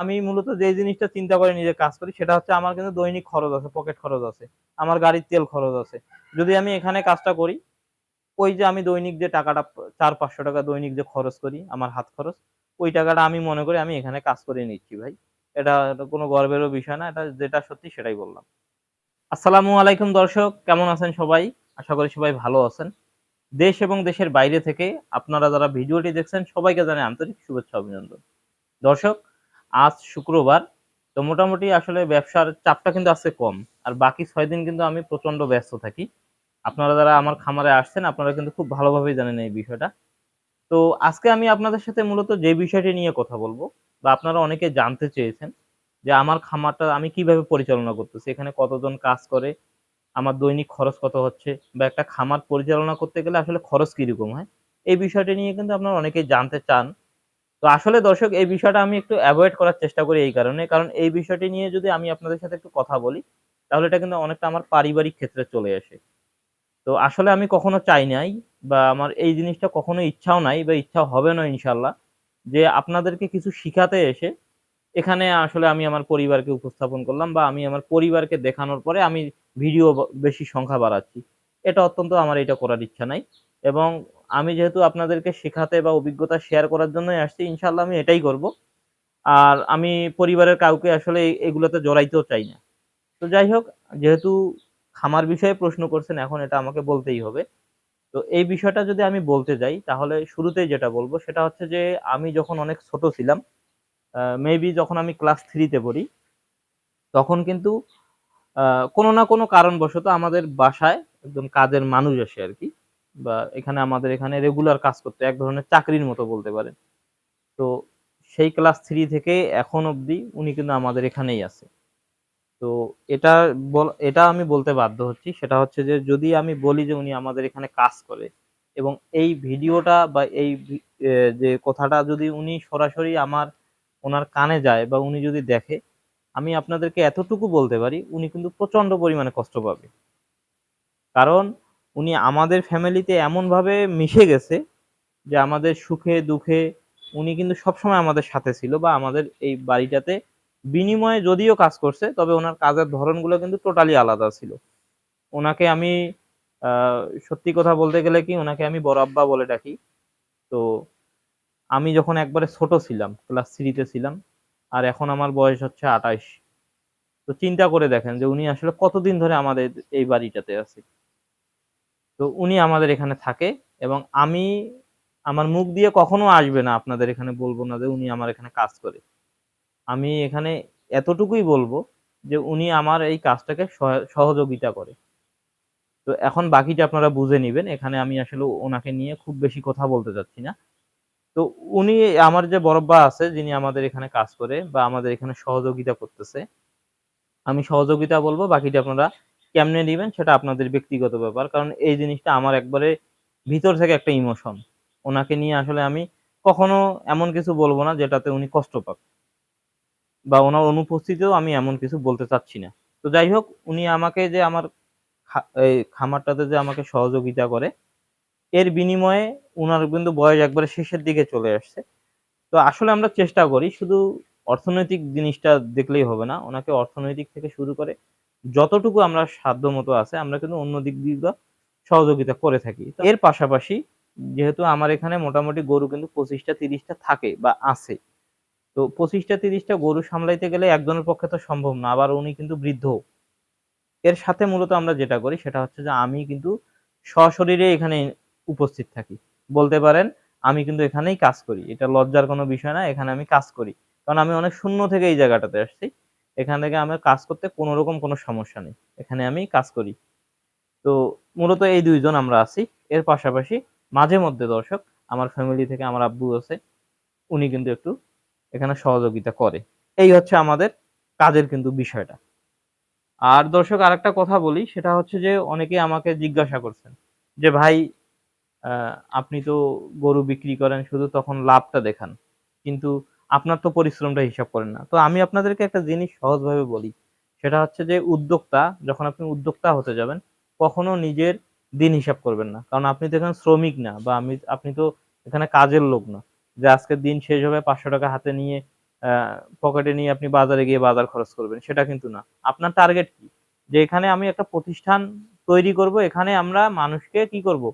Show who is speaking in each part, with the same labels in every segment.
Speaker 1: আমি মূলত যে জিনিসটা চিন্তা করে নিজে কাজ করি, সেটা হচ্ছে আমার কিন্তু দৈনিক খরচ আছে পকেট খরচ আছে, আমার গাড়ির তেল খরচ আছে। যদি আমি এখানে কাজটা করি, ওই যে আমি দৈনিক যে টাকাটা, চার পাঁচশো টাকা দৈনিক যে খরচ করি, আমার হাত খরচ, ওই টাকাটা আমি মনে করি আমি এখানে কাজ করে নিচ্ছি ভাই। এটা কোনো গর্বেরও বিষয় না, এটা যেটা সত্যি সেটাই বললাম। আসসালামু আলাইকুম দর্শক, কেমন আছেন সবাই? আশা করি সবাই ভালো আছেন। দেশ এবং দেশের বাইরে থেকে আপনারা যারা ভিডিওটি দেখছেন, সবাইকে জানাই আন্তরিক শুভেচ্ছা, অভিনন্দন। দর্শক আজ শুক্রবার, তো মোটামুটি আসলে ব্যবসার চাপটা কিন্তু আজকে কম। আর বাকি ছয় দিন কিন্তু আমি প্রচণ্ড ব্যস্ত থাকি। আপনারা যারা আমার খামারে আসছেন, আপনারা কিন্তু খুব ভালোভাবেই জানেন এই বিষয়টা। তো আজকে আমি আপনাদের সাথে মূলত যে বিষয়টি নিয়ে কথা বলব, বা আপনারা অনেকে জানতে চেয়েছেন যে আমার খামারটা আমি কীভাবে পরিচালনা করতেছি, এখানে কতজন কাজ করে, আমার দৈনিক খরচ কত হচ্ছে, বা একটা খামার পরিচালনা করতে গেলে আসলে খরচ কীরকম হয়, এই বিষয়টি নিয়ে কিন্তু আপনারা অনেকেই জানতে চান। তো আসলে দর্শক, এই বিষয়টা আমি একটু অ্যাভয়েড করার চেষ্টা করি এই কারণে। কারণ এই বিষয়টি নিয়ে যদি আমি আপনাদের সাথে একটু কথা বলি, তাহলে এটা কিন্তু অনেকটা আমার পারিবারিক ক্ষেত্রে চলে আসে। তো আসলে আমি কখনো চাই নাই বা আমার এই জিনিসটা কখনো ইচ্ছাও নাই বা ইচ্ছা হবে না ইনশাল্লাহ যে আপনাদেরকে কিছু শিখাতে এসে এখানে আসলে আমি আমার পরিবারকে উপস্থাপন করলাম বা আমি আমার পরিবারকে দেখানোর পরে আমি ভিডিও বেশি সংখ্যা বাড়াচ্ছি। এটা অত্যন্ত আমার এটা করার ইচ্ছা নাই এবং আমি যেহেতু আপনাদেরকে শেখাতে বা অভিজ্ঞতা শেয়ার করার জন্যই আসছি ইনশাল্লাহ আমি এটাই করব। আর আমি পরিবারের কাউকে আসলে এগুলোতে জড়াইতেও চাই না। তো যাই হোক, যেহেতু খামার বিষয়ে প্রশ্ন করছেন, এখন এটা আমাকে বলতেই হবে। তো এই বিষয়টা যদি আমি বলতে যাই, তাহলে শুরুতেই যেটা বলব, সেটা হচ্ছে যে আমি যখন অনেক ছোট ছিলাম মেবি যখন আমি ক্লাস থ্রিতে পড়ি, তখন কিন্তু কোনো না কোনো কারণবশত আমাদের বাসায় একজন কাজের মানুষ আসে আর কি। বা এখানে আমাদের এখানে রেগুলার কাজ করতে এক ধরনের চাকরির মতো বলতে পারেন। তো সেই ক্লাস থ্রি থেকে এখন অবধি উনি কিন্তু আমাদের এখানেই আছে। তো এটা এটা আমি বলতে বাধ্য হচ্ছি, সেটা হচ্ছে যে যদি আমি বলি যে উনি আমাদের এখানে কাজ করে এবং এই ভিডিওটা বা এই যে কথাটা যদি উনি সরাসরি আমার, ওনার কানে যায় বা উনি যদি দেখে, আমি আপনাদেরকে এতটুকু বলতে পারি, উনি কিন্তু প্রচণ্ড পরিমাণে কষ্ট পাবে। কারণ উনি আমাদের ফ্যামিলিতে এমনভাবে মিশে গেছে যে আমাদের সুখে, দুঃখে উনি কিন্তু সবসময় আমাদের সাথে ছিল বা আমাদের এই বাড়িটাতে বিনিময়ে যদিও কাজ করছে, তবে ওনার কাজের ধরনগুলো কিন্তু টোটালি আলাদা ছিল। ওনাকে আমি সত্যি কথা বলতে গেলে কি, ওনাকে আমি বড় আব্বা বলে ডাকি। তো আমি যখন একবারে ছোট ছিলাম ক্লাস থ্রিতে ছিলাম, আর এখন আমার বয়স হচ্ছে আঠাইশ তো চিন্তা করে দেখেন যে উনি আসলে কতদিন ধরে আমাদের এই বাড়িটাতে আছে। তো উনি আমাদের এখানে থাকে এবং আমি, আমার মুখ দিয়ে কখনো আসবে না আপনাদের এখানে বলব না যে উনি আমার এখানে কাজ করে। আমি এখানে এতটুকুই বলব যে উনি আমার এই কাজটাকে সহ- সহযোগিতা করে। তো এখন বাকিটা আপনারা বুঝে নিবেন, এখানে আমি আসলে ওনাকে নিয়ে খুব বেশি কথা বলতে চাচ্ছি না। তো উনি, আমার যে বড়ব্বা আছে, যিনি আমাদের এখানে কাজ করে বা আমাদের এখানে সহযোগিতা করতেছে, আমি সহযোগিতা বলব, বাকিটা আপনারা কেমনে নেবেন সেটা আপনাদের ব্যক্তিগত ব্যাপার। কারণ এই জিনিসটা আমার একবারে ভিতর থেকে একটা ইমোশন। ওনাকে নিয়ে আসলে আমি কখনো এমন কিছু বলব না যেটাতে উনি কষ্ট পাক। বা ওনার অনুপস্থিতিও আমি এমন কিছু বলতে চাচ্ছি না। তো যাই হোক, উনি আমাকে যে আমার এই খামারটাতে যে আমাকে সহযোগিতা করে, এর বিনিময়ে ওনার কিন্তু বয়স একবারে শেষের দিকে চলে আসছে। তো আসলে আমরা চেষ্টা করি, শুধু অর্থনৈতিক জিনিসটা দেখলেই হবে না। ওনাকে অর্থনৈতিক থেকে শুরু করে যতটুকু আমরা সাধ্য মতো আছে, আমরা কিন্তু অন্য দিক দিয়ে সহযোগিতা করে থাকি। এর পাশাপাশি যেহেতু আমার এখানে মোটামুটি গরু কিন্তু পঁচিশটা, তিরিশটা থাকে বা আছে। তো পঁচিশটা, তিরিশটা গরু সামলাইতে গেলে একজনের পক্ষে তো সম্ভব না, আবার উনি কিন্তু বৃদ্ধ। এর সাথে মূলত আমরা যেটা করি সেটা হচ্ছে যে আমি কিন্তু সশরীরে এখানে উপস্থিত থাকি। বলতে পারেন, আমি কিন্তু এখানেই কাজ করি। এটা লজ্জার কোনো বিষয় না, এখানে আমি কাজ করি। কারণ আমি অনেক শূন্য থেকে এই জায়গাটাতে আসছি। এখান থেকে আমার কাজ করতে কোনো রকম কোনো সমস্যা নেই। এখানে আমি কাজ করি। তো মূলত এই দুইজন আমরা আছি। এর পাশাপাশি মাঝে মধ্যে দর্শক আমার ফ্যামিলি থেকে আমার আব্বু আছে। উনি কিন্তু একটু এখানে সহযোগিতা করে। এই হচ্ছে আমাদের কাজের কিন্তু বিষয়টা। আর দর্শক আরেকটা কথা বলি, সেটা হচ্ছে যে অনেকে আমাকে জিজ্ঞাসা করছেন যে, ভাই আপনি তো গরু বিক্রি করেন, শুধু তখন লাভটা দেখান। কিন্তু আপনার তো পরিশ্রমটা হিসাব করেন না। তো আমি আপনাদেরকে একটা জিনিস সহজভাবে বলি। সেটা হচ্ছে যে উদ্যোক্তা, যখন আপনি উদ্যোক্তা হতে যাবেন, কখনো নিজের দিন হিসাব করবেন না। কারণ আপনি তো এখানে শ্রমিক না, বা আমি, আপনি তো এখানে কাজের লোক না। যে আজকের দিন শেষ হবে, পাঁচশো টাকা হাতে নিয়ে পকেটে নিয়ে আপনি বাজারে গিয়ে বাজার খরচ করবেন, সেটা কিন্তু না। আপনার টার্গেট কি? যে এখানে আমি একটা প্রতিষ্ঠান তৈরি করব, এখানে আমরা মানুষকে কি করব?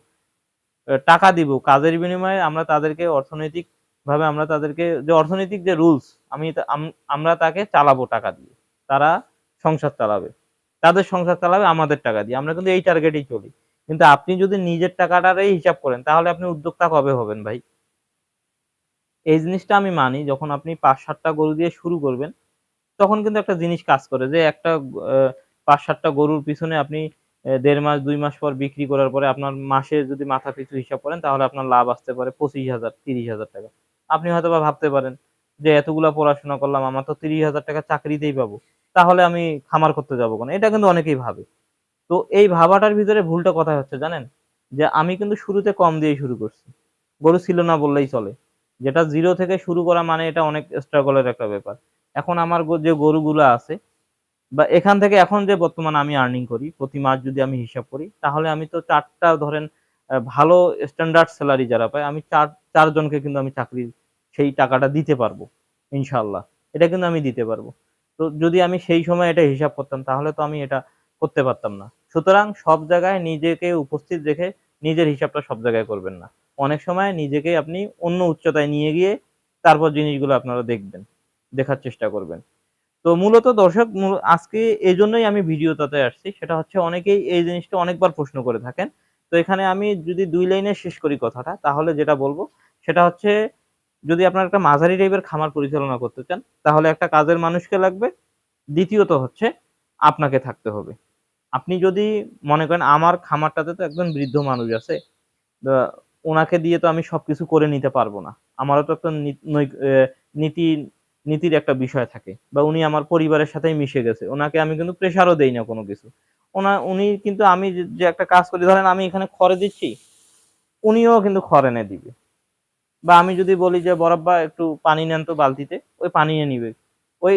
Speaker 1: টাকা দিব। কাজের বিনিময়ে আমরা তাদেরকে অর্থনৈতিক ভাবে আমরা তাদেরকে যে অর্থনৈতিক যে রুলস আমি আমরা তাকে চালাবো টাকা দিয়ে। তারা সংসার চালাবে। তাদের সংসার চালাবে, আমাদের টাকা দিয়ে। আমরা কিন্তু এই টার্গেটেই চলি। কিন্তু আপনি যদি নিজের টাকাটারই হিসাব করেন, তাহলে আপনি উদ্যোক্তা কবে হবেন ভাই? এই জিনিসটা আমি মানি, যখন আপনি পাঁচ সাতটা গরু দিয়ে শুরু করবেন, তখন কিন্তু একটা জিনিস কাজ করে যে একটা পাঁচ সাতটা গরুর পিছনে আপনি দেড় মাস, দুই মাস পর বিক্রি করার পরে আপনার মাসে যদি মাথা পিছু হিসাব করেন, তাহলে আপনার লাভ আসতে পারে পঁচিশ হাজার, তিরিশ হাজার টাকা। আপনি হয়তো বা ভাবতে পারেন যে এতগুলা পড়াশোনা করলাম, আমার তো তিরিশ হাজার টাকা চাকরিতেই পাবো। তাহলে আমি খামার করতে যাব কেন? এটা কিন্তু অনেকেই ভাবে। তো এই ভাবাটার ভিতরে ভুলটা কোথায় হচ্ছে জানেন? যে আমি কিন্তু শুরুতে কম দিয়ে শুরু করছি। গরু ছিল না বললেই চলে। যেটা জিরো থেকে শুরু করা মানে এটা অনেক স্ট্রাগলের একটা ব্যাপার। এখন আমার যে গরুগুলো আছে, বা এখান থেকে এখন যে বর্তমানে আমি আর্নিং করি, প্রতি মাস যদি আমি হিসাব করি, তাহলে আমি তো চারটা ধরেন ভালো স্ট্যান্ডার্ড স্যালারি যারা পায়, আমি চার চারজনকে কিন্তু আমি চাকরির সেই টাকাটা দিতে পারব ইনশাল্লাহ এটা কিন্তু আমি দিতে পারব। তো যদি আমি সেই সময় এটা হিসাব করতাম, তাহলে তো আমি এটা করতে পারতাম না। সুতরাং সব জায়গায় নিজেকে উপস্থিত রেখে নিজের হিসাবটা সব জায়গায় করবেন না। অনেক সময় নিজেকে আপনি অন্য উচ্চতায় নিয়ে গিয়ে তারপর জিনিসগুলো আপনারা দেখবেন, দেখার চেষ্টা করবেন। তো মূলত দর্শক আজকে এই জন্যই আমি ভিডিওটাতে আসছি। সেটা হচ্ছে অনেকেই এই জিনিসটা অনেকবার প্রশ্ন করে থাকেন। তো এখানে আমি যদি দুই লাইনে শেষ করি কথাটা, তাহলে যেটা বলব, সেটা হচ্ছে যদি আপনার একটা মাঝারি টাইপের খামার পরিচালনা করতে চান, তাহলে একটা কাজের মানুষকে লাগবে, দ্বিতীয়ত হচ্ছে আপনাকে থাকতে হবে। আপনি যদি মনে করেন আমার খামারটাতে তো একজন বৃদ্ধ মানুষ আছে ওনাকে দিয়ে তো আমি সবকিছু করে নিতে পারব না। আমারও তো একটা নীতি নীতির একটা বিষয় থাকে বা উনি আমার পরিবারের সাথেই মিশে গেছে। ওনাকে আমি কিন্তু প্রেশারও দেই না কোনো কিছু। ওনা, উনি কিন্তু আমি যে- যে একটা কাজ করি, ধরেন আমি এখানে খড়ে দিচ্ছি, উনিও কিন্তু খড় এনে দিবে। বা আমি যদি বলি যে বরাব্বা একটু পানি নেন তো বালতিতে? ওই পানি নিবে। ওই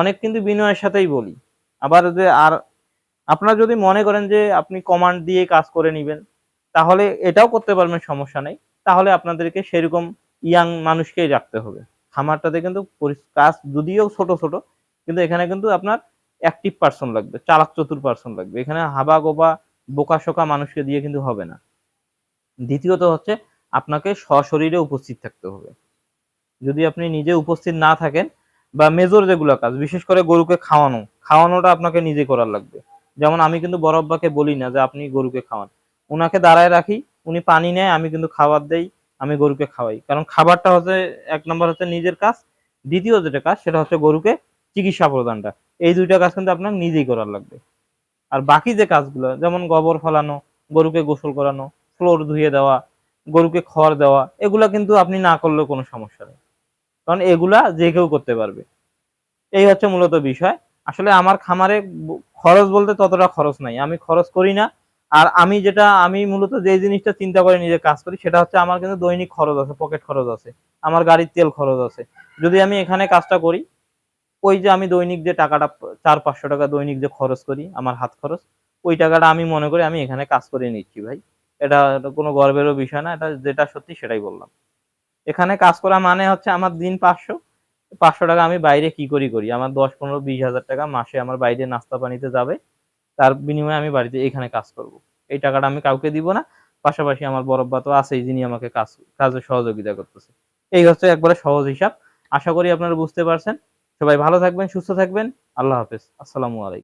Speaker 1: অনেক কিন্তু বিনয়ের সাথেই বলি। আবার যে আর আপনারা যদি মনে করেন যে, আপনি কমান্ড দিয়ে কাজ করে নেবেন, তাহলে এটাও করতে পারবেন, সমস্যা নেই। তাহলে আপনাদেরকে সেরকম ইয়াং মানুষকেই রাখতে হবে। খামারটাতে কিন্তু কাজ যদিও ছোট ছোট, কিন্তু এখানে কিন্তু আপনার অ্যাক্টিভ পার্সন লাগবে, চালাক চতুর পার্সন লাগবে। এখানে হাবা গোবা, বোকা শোকা মানুষকে দিয়ে কিন্তু হবে না। দ্বিতীয়ত হচ্ছে আপনাকে সশরীরে উপস্থিত থাকতে হবে। যদি আপনি নিজে উপস্থিত না থাকেন বা মেজর যেগুলো কাজ, বিশেষ করে গরুকে খাওয়ানো, খাওয়ানোটা আপনাকে নিজে করার লাগবে। যেমন আমি কিন্তু বরব্বাকে বলি না যে আপনি গরুকে খাওয়ান। ওনাকে দাঁড়ায় রাখি, উনি পানি নেয়, আমি কিন্তু খাবার দেই, আমি গরুকে খাওয়াই। কারণ খাবারটা হচ্ছে, এক নম্বর হচ্ছে নিজের কাজ, দ্বিতীয় যেটা কাজ, সেটা হচ্ছে গরুকে চিকিৎসা প্রদানটা। এই দুইটা কাজ কিন্তু আপনার নিজেই করার লাগবে। আর বাকি যে কাজগুলো, যেমন গোবর ফলানো, গরুকে গোসল করানো, ফ্লোর ধুয়ে দেওয়া গরুকে খড় দেওয়া, এগুলা কিন্তু আপনি না করলেও কোনো সমস্যা নেই। কারণ এগুলা যে কেউ করতে পারবে। এই হচ্ছে মূলত বিষয়। আসলে আমার খামারে খরচ বলতে ততটা খরচ নাই। আমি খরচ করি না। আর আমি যেটা, আমি মূলত যে জিনিসটা চিন্তা করে নিজে কাজ করি, সেটা হচ্ছে আমার কিন্তু দৈনিক খরচ আছে, পকেট খরচ আছে, আমার গাড়ির তেল খরচ আছে। যদি আমি এখানে কাজটা করি, ওই যে আমি দৈনিক যে টাকাটা, চার পাঁচশো টাকা দৈনিক যে খরচ করি, আমার হাত খরচ, ওই টাকাটা আমি মনে করি আমি এখানে কাজ করে নিচ্ছি ভাই। এটা কোনো গর্বেরও বিষয় না, এটা যেটা সত্যি সেটাই বললাম। এখানে কাজ করা মানে হচ্ছে আমার দিন পাঁচশো পাঁচশো টাকা আমি বাইরে কি করি করি? আমার দশ, পনেরো, বিশ হাজার টাকা মাসে আমার বাইরে নাস্তা পানিতে যাবে, তার বিনিময়ে আমি বাড়িতে এখানে কাজ করব। এই টাকাটা আমি কাউকে দিব না, পাশাপাশি আমার বরব্বা তো আছেই যিনি আমাকে কাজ, কাজে সহযোগিতা করতেছে। এই হচ্ছে একবারে সহজ হিসাব। আশা করি আপনারা বুঝতে পারছেন। সবাই ভালো থাকবেন, সুস্থ থাকবেন। আল্লাহ হাফেজ। আসসালামু আলাইকুম।